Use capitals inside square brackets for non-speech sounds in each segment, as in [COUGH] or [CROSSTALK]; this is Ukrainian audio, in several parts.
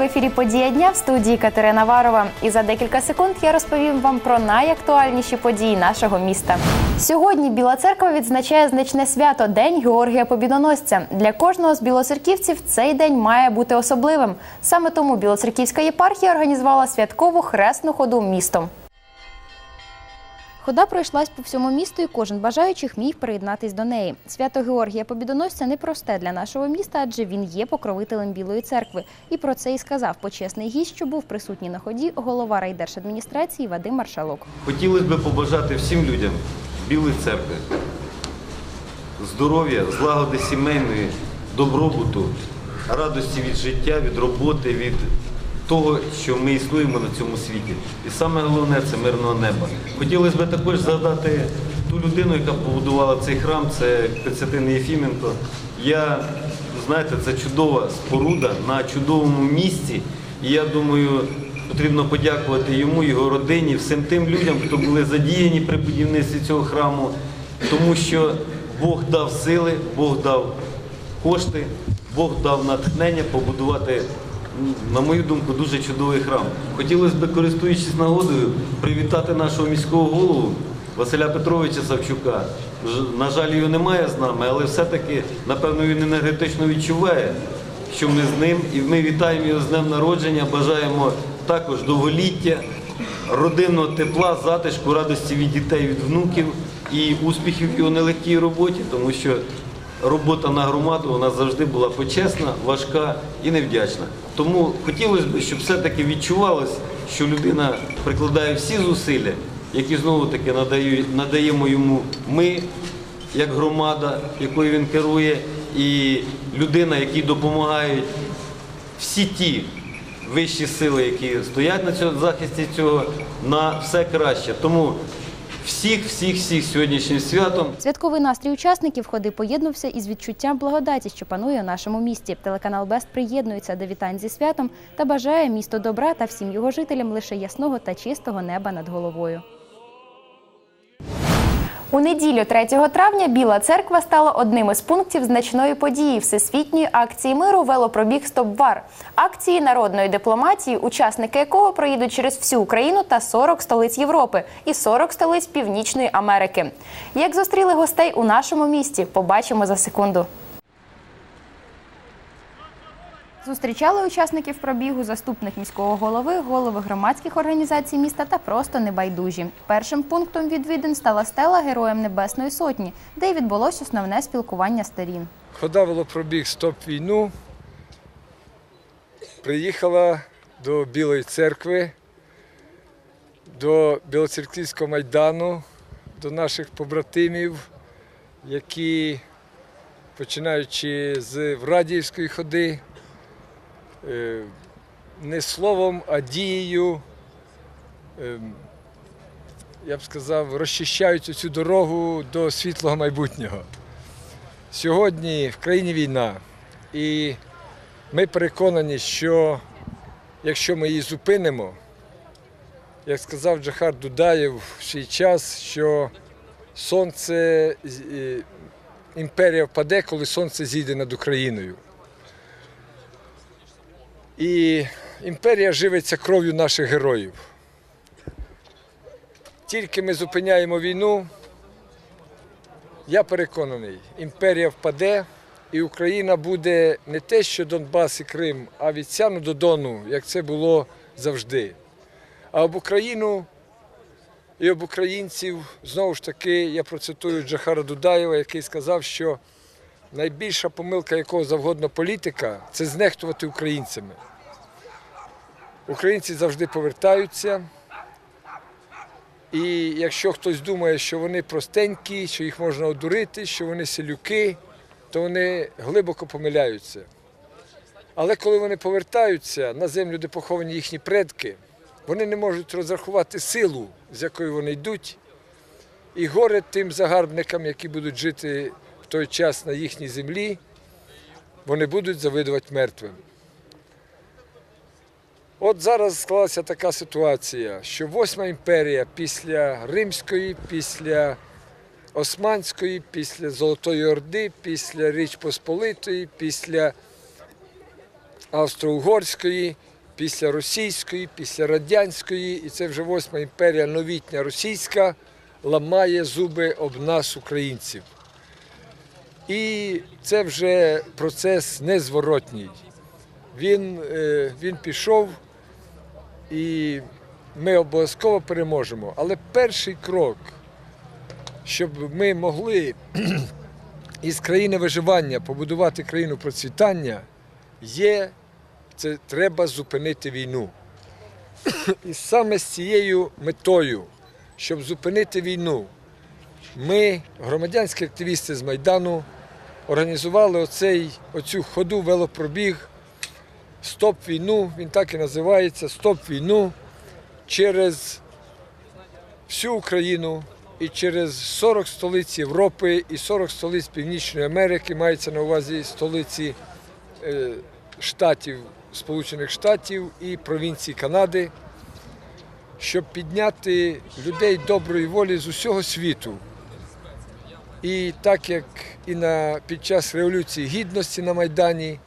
в ефірі Подія дня в студії Катерина Варова. І за декілька секунд я розповім вам про найактуальніші події нашого міста. Сьогодні Біла церква відзначає значне свято День Георгія Побідоносця. Для кожного з білоцерківців цей день має бути особливим. Саме тому Білоцерківська єпархія організувала святкову хресну ходу містом. Хода пройшлась по всьому місту, і кожен бажаючих міг приєднатись до неї. Свято Георгія Побідоносця непросте для нашого міста, адже він є покровителем Білої церкви. І про це і сказав почесний гість, що був присутній на ході, голова райдержадміністрації Вадим Маршалок. Хотілося б побажати всім людям Білої церкви здоров'я, злагоди сімейної, добробуту, радості від життя, від роботи, від того, що ми існуємо на цьому світі. І саме головне це мирного неба. Хотілося б також згадати ту людину, яка побудувала цей храм, це Константин Єфіменко. Я, знаєте, це чудова споруда на чудовому місці. І я думаю, потрібно подякувати йому, його родині, всім тим людям, хто були задіяні при будівництві цього храму, тому що Бог дав сили, Бог дав кошти, Бог дав натхнення побудувати, на мою думку, дуже чудовий храм. Хотілося б, користуючись нагодою, привітати нашого міського голову Василя Петровича Савчука. На жаль, його немає з нами, але все-таки, напевно, він енергетично відчуває, що ми з ним, і ми вітаємо його з днем народження, бажаємо також довголіття, родинного тепла, затишку, радості від дітей, від внуків і успіхів в його нелегкій роботі, тому що робота на громаду вона завжди була почесна, важка і невдячна. Тому хотілося б, щоб все-таки відчувалось, що людина прикладає всі зусилля, які знову таки надаємо йому ми, як громада, якою він керує, і людина, якій допомагають всі ті вищі сили, які стоять на цьому захисті цього, на все краще. Тому всіх, всіх, всіх сьогоднішнім святом. Святковий настрій учасників ходи поєднувся із відчуттям благодаті, що панує у нашому місті. Телеканал Бест приєднується до вітань зі святом та бажає місто добра та всім його жителям лише ясного та чистого неба над головою. У неділю 3 травня Біла церква стала одним із пунктів значної події всесвітньої акції миру велопробіг Стоп-Вар. Акції народної дипломатії, учасники якого проїдуть через всю Україну та 40 столиць Європи і 40 столиць Північної Америки. Як зустріли гостей у нашому місті, побачимо за секунду. Зустрічали учасників пробігу заступник міського голови, голови громадських організацій міста та просто небайдужі. Першим пунктом відвідин стала стела Героям Небесної Сотні, де й відбулось основне спілкування сторін. Хода велопробіг Стоп війну. Приїхала до Білої церкви, до Білоцерківського майдану, до наших побратимів, які, починаючи з Врадіївської ходи, не словом, а дією, е, я б сказав, розчищають цю дорогу до світлого майбутнього. Сьогодні в країні війна, і ми переконані, що якщо ми її зупинимо, як сказав Джахар Дудаєв в свій час, що сонце, е, імперія впаде, коли сонце зійде над Україною. І імперія живиться кров'ю наших героїв. Тільки ми зупиняємо війну, я переконаний, імперія впаде, і Україна буде не те, що Донбас і Крим, а від Сяну до Дону, як це було завжди. А об Україну і об українців знову ж таки я процитую Джахара Дудаєва, який сказав, що найбільша помилка якого завгодно політика це знехтувати українцями. Українці завжди повертаються. І якщо хтось думає, що вони простенькі, що їх можна одурити, що вони селюки, то вони глибоко помиляються. Але коли вони повертаються на землю, де поховані їхні предки, вони не можуть розрахувати силу, з якою вони йдуть, і горе тим загарбникам, які будуть жити в той час на їхній землі, вони будуть завидувати мертвим. От зараз склалася така ситуація, що восьма імперія після Римської, після Османської, після Золотої Орди, після Річ Посполитої, після Австро-Угорської після російської, після радянської, і це вже восьма імперія новітня російська, ламає зуби об нас, українців. І це вже процес незворотній. Він, е, він пішов, і ми обов'язково переможемо. Але перший крок, щоб ми могли [CLEARS THROAT] із країни виживання побудувати країну процвітання, є це треба зупинити війну. [CLEARS THROAT] І саме з цією метою, щоб зупинити війну, ми, громадянські активісти з Майдану, організували оцей, оцю ходу велопробіг Стоп війну, він так і називається Стоп війну через всю Україну і через 40 столиць Європи і 40 столиць Північної Америки, мається на увазі столиці е, штатів, Сполучених Штатів і провінції Канади, щоб підняти людей доброї волі з усього світу. І так як і на, під час Революції Гідності на Майдані,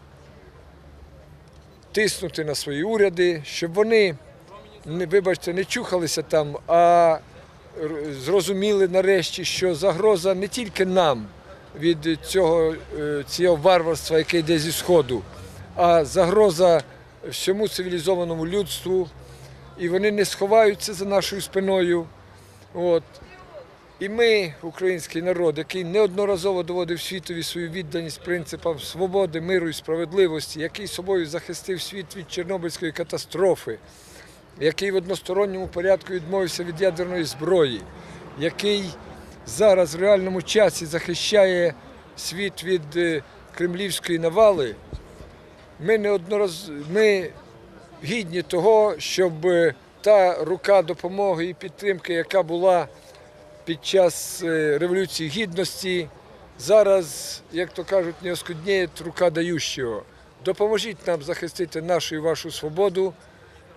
тиснути на свої уряди, щоб вони, вибачте, не чухалися там, а зрозуміли нарешті, що загроза не тільки нам від цього, е, цього варварства, яке йде зі Сходу, а загроза всьому цивілізованому людству. І вони не сховаються за нашою спиною. От. І ми, український народ, який неодноразово доводив світові свою відданість принципам свободи, миру і справедливості, який собою захистив світ від Чорнобильської катастрофи, який в односторонньому порядку відмовився від ядерної зброї, який зараз в реальному часі захищає світ від е, кремлівської навали, ми неоднораз... ми гідні того, щоб е, та рука допомоги і підтримки, яка була під час е, Революції Гідності, зараз, як то кажуть, не оскудніє рука дающого. Допоможіть нам захистити нашу і вашу свободу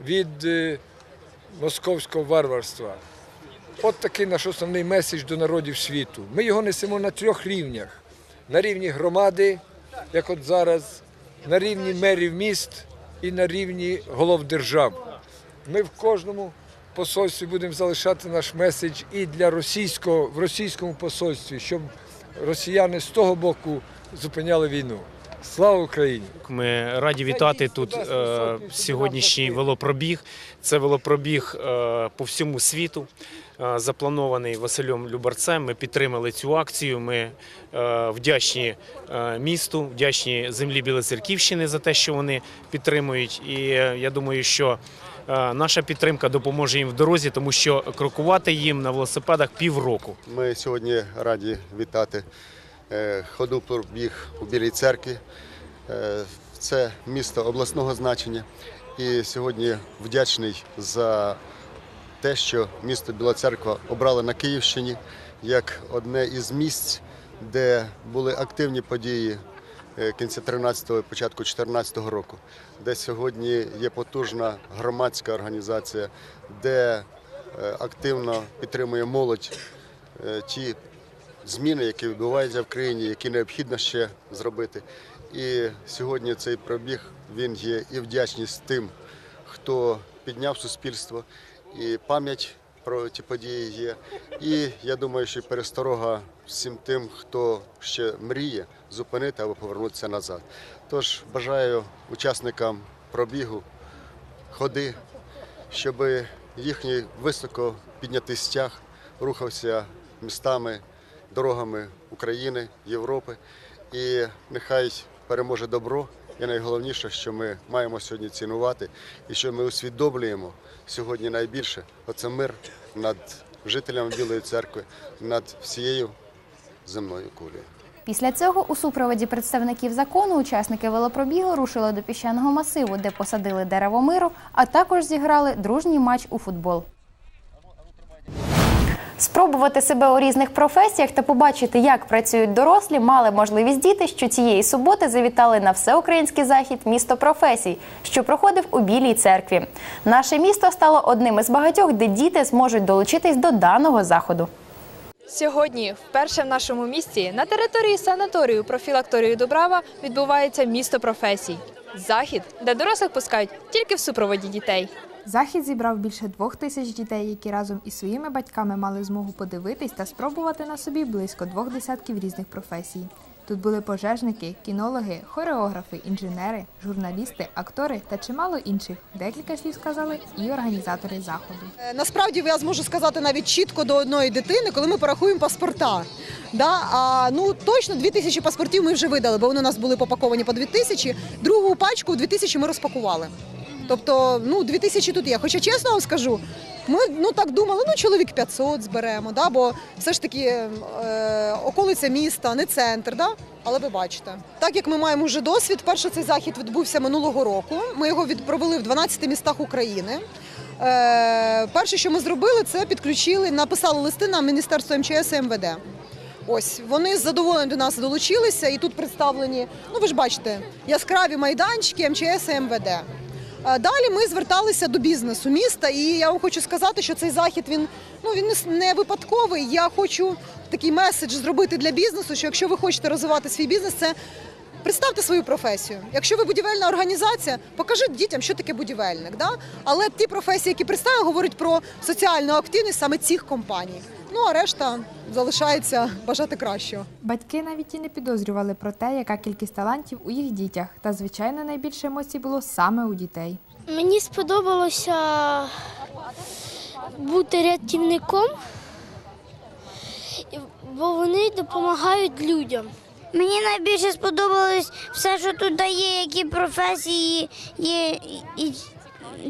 від е, московського варварства. От такий наш основний меседж до народів світу. Ми його несемо на трьох рівнях: на рівні громади, як от зараз, на рівні мерів міст і на рівні голов держав. Ми в кожному посольстві будемо залишати наш меседж і для російського в російському посольстві, щоб росіяни з того боку зупиняли війну. Слава Україні! Ми раді вітати тут е, сьогоднішній велопробіг. Це велопробіг е, по всьому світу, е, запланований Василем Любарцем. Ми підтримали цю акцію. Ми е, вдячні е, місту, вдячні землі Білоцерківщини за те, що вони підтримують. І е, я думаю, що наша підтримка допоможе їм в дорозі, тому що крокувати їм на велосипедах півроку. Ми сьогодні раді вітати е, ходу пробіг у Білій церкві. Е, Це місто обласного значення. І сьогодні вдячний за те, що місто Біла Церква обрали на Київщині як одне із місць, де були активні події е, кінця 13-го початку 14-го року, де сьогодні є потужна громадська організація, де е, активно підтримує молодь е, ті зміни, які відбуваються в країні, які необхідно ще зробити. І сьогодні цей пробіг він є і вдячність тим, хто підняв суспільство, і пам'ять про ті події є. І я думаю, що пересторога всім тим, хто ще мріє зупинити або повернутися назад. Тож бажаю учасникам пробігу ходи, щоб їхній високо піднятий стяг рухався містами, дорогами України, Європи. І нехай переможе добро. І найголовніше, що ми маємо сьогодні цінувати, і що ми усвідомлюємо сьогодні найбільше оце мир над жителями Білої церкви, над всією земною кулею. Після цього у супроводі представників закону учасники велопробігу рушили до піщаного масиву, де посадили дерево миру, а також зіграли дружній матч у футбол. Спробувати себе у різних професіях та побачити, як працюють дорослі, мали можливість діти, що цієї суботи завітали на всеукраїнський захід місто професій, що проходив у Білій церкві. Наше місто стало одним із багатьох, де діти зможуть долучитись до даного заходу. Сьогодні, вперше в нашому місті, на території санаторію профілакторію Дубрава відбувається місто професій. Захід, де дорослих пускають тільки в супроводі дітей. Захід зібрав більше двох тисяч дітей, які разом із своїми батьками мали змогу подивитись та спробувати на собі близько двох десятків різних професій. Тут були пожежники, кінологи, хореографи, інженери, журналісти, актори та чимало інших. Декілька слів сказали і організатори заходу. Е, Насправді я зможу сказати навіть чітко до одної дитини, коли ми порахуємо паспорта. Да? А, ну точно 2 тисячі паспортів ми вже видали, бо вони у нас були попаковані по 2 тисячі. Другу пачку 2 тисячі ми розпакували. Тобто, ну 2 тисячі тут є. Хоча чесно вам скажу, ми ну так думали, ну чоловік 500 зберемо, да? бо все ж таки е, околиця міста, не центр. Да? Але ви бачите, так як ми маємо вже досвід, перший цей захід відбувся минулого року. Ми його від- провели в 12 містах України. Е, перше, що ми зробили, це підключили, написали листи на Міністерство МЧС і МВД. Ось вони з задоволенням до нас долучилися, і тут представлені, ну ви ж бачите, яскраві майданчики МЧС і МВД. Е, Далі ми зверталися до бізнесу міста, і я вам хочу сказати, що цей захід він ну він не випадковий. Я хочу такий меседж зробити для бізнесу, що якщо ви хочете розвивати свій бізнес, це Представте свою професію. Якщо ви будівельна організація, покажіть дітям, що таке будівельник. Да? Але ті професії, які представили, говорять про соціальну активність саме цих компаній. Ну а решта залишається бажати кращого. Батьки навіть і не підозрювали про те, яка кількість талантів у їх дітях. Та звичайно найбільше емоцій було саме у дітей. Мені сподобалося бути рятівником, бо вони допомагають людям. Мені найбільше сподобалось все, що тут є, які професії є і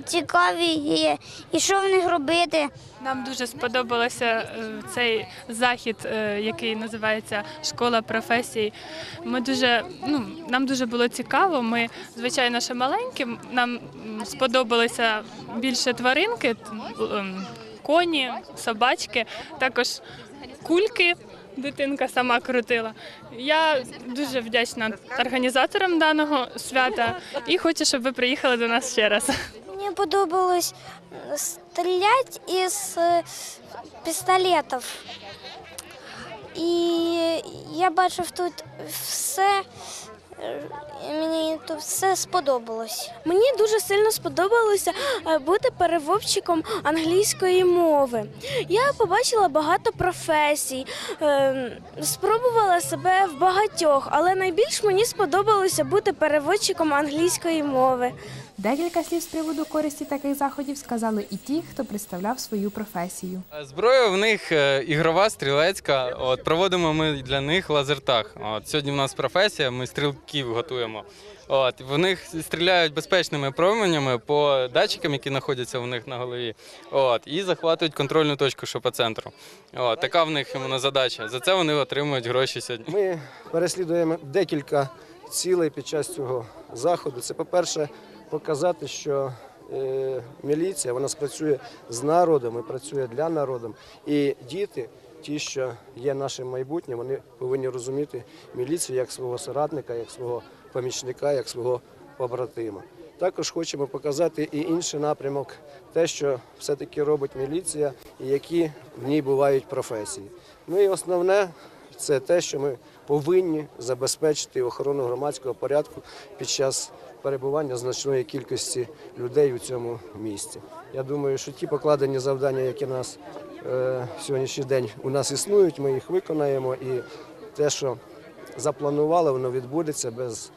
цікаві, є, і що в них робити. Нам дуже сподобався е, цей захід, е, який називається Школа професій. Ми дуже ну нам дуже було цікаво. Ми звичайно ще маленькі. Нам сподобалися більше тваринки, коні, собачки, також кульки. Дитинка сама крутила. Я дуже вдячна організаторам даного свята і хочу, щоб ви приїхали до нас ще раз. Мені подобалось стріляти із е, пістолетів. І я бачив тут все. Е, Мені то все сподобалось. Мені дуже сильно сподобалося е, бути переводчиком англійської мови. Я побачила багато професій, е, спробувала себе в багатьох, але найбільш мені сподобалося бути переводчиком англійської мови. Декілька слів з приводу користі таких заходів сказали і ті, хто представляв свою професію. Зброя в них е, ігрова, стрілецька. От проводимо ми для них лазертаг. От сьогодні в нас професія, ми стрілків готуємо. От в них стріляють безпечними променями по датчикам, які знаходяться у них на голові. От і захватують контрольну точку, що по центру. От така в них іменно задача. За це вони отримують гроші сьогодні. Ми переслідуємо декілька цілей під час цього заходу. Це, по-перше, показати, що е, міліція вона спрацює з народом і працює для народу. І діти, ті, що є нашим майбутнім, вони повинні розуміти міліцію як свого соратника, як свого помічника, як свого побратима. Також хочемо показати і інший напрямок, те, що все-таки робить міліція і які в ній бувають професії. Ну і основне це те, що ми повинні забезпечити охорону громадського порядку під час перебування значної кількості людей у цьому місці. Я думаю, що ті покладені завдання, які нас е, сьогоднішній день у нас існують, ми їх виконаємо. І те, що запланували, воно відбудеться без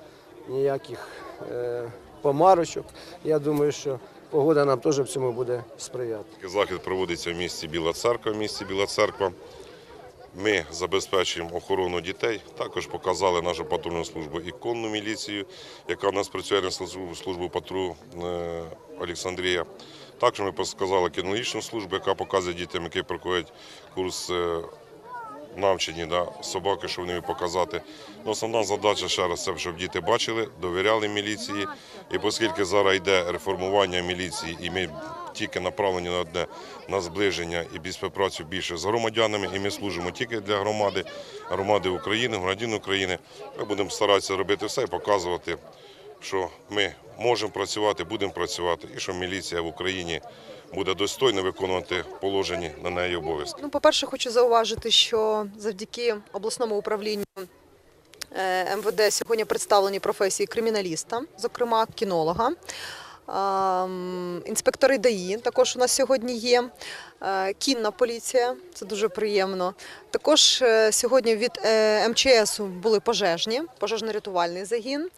ніяких е, помарочок. Я думаю, що погода нам теж в цьому буде сприяти. Захід проводиться в місті Біла Церква. В місті Біла Церква. Ми забезпечуємо охорону дітей. Також показали нашу патрульну службу і конну міліцію, яка в нас працює на службу, службу патру е, Олександрія. Також ми показали кінологічну службу, яка показує дітям, які проходять курс е, навчені да, собаки, що вони показати. Ну, основна задача ще раз це, щоб діти бачили, довіряли міліції. І оскільки зараз йде реформування міліції, і ми тільки направлені на одне на зближення і співпрацю більше з громадянами, і ми служимо тільки для громади, громади України, громадян України. Ми будемо старатися робити все і показувати що ми можемо працювати, будемо працювати, і що міліція в Україні буде достойно виконувати положені на неї обов'язки. Ну, по-перше, хочу зауважити, що завдяки обласному управлінню е, МВД сьогодні представлені професії криміналіста, зокрема кінолога. Інспектори ДАІ також у нас сьогодні є. Е, Кінна поліція, це дуже приємно. Також е, сьогодні від е, МЧС були пожежні, пожежно-рятувальний загін.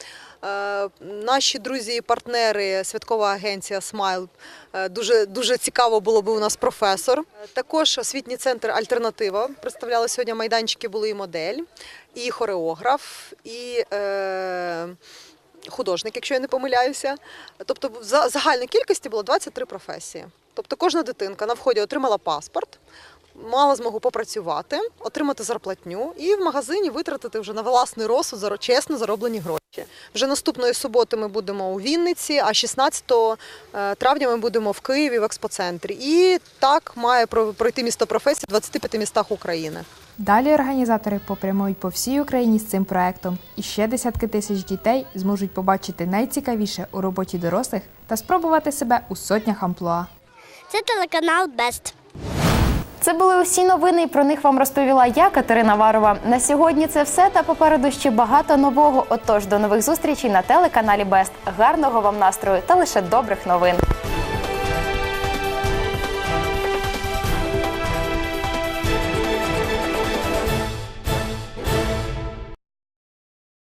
Наші друзі і партнери, святкова агенція Смайл. Дуже дуже цікаво було би у нас професор. Також освітній центр Альтернатива. Представляли сьогодні майданчики, були і модель, і хореограф, і е, художник, якщо я не помиляюся. Тобто, в загальній кількості було 23 професії. Тобто кожна дитинка на вході отримала паспорт, мала змогу попрацювати, отримати зарплатню і в магазині витратити вже на власний розсуд чесно зароблені гроші. Вже наступної суботи ми будемо у Вінниці, а 16 е, травня ми будемо в Києві в експоцентрі. І так має пройти місто професії в 25 містах України. Далі організатори попрямують по всій Україні з цим проектом, і ще десятки тисяч дітей зможуть побачити найцікавіше у роботі дорослих та спробувати себе у сотнях амплуа. Це телеканал Бест. Це були усі новини, і про них вам розповіла я, Катерина Варова. На сьогодні це все та попереду ще багато нового. Отож, до нових зустрічей на телеканалі Бест. Гарного вам настрою та лише добрих новин.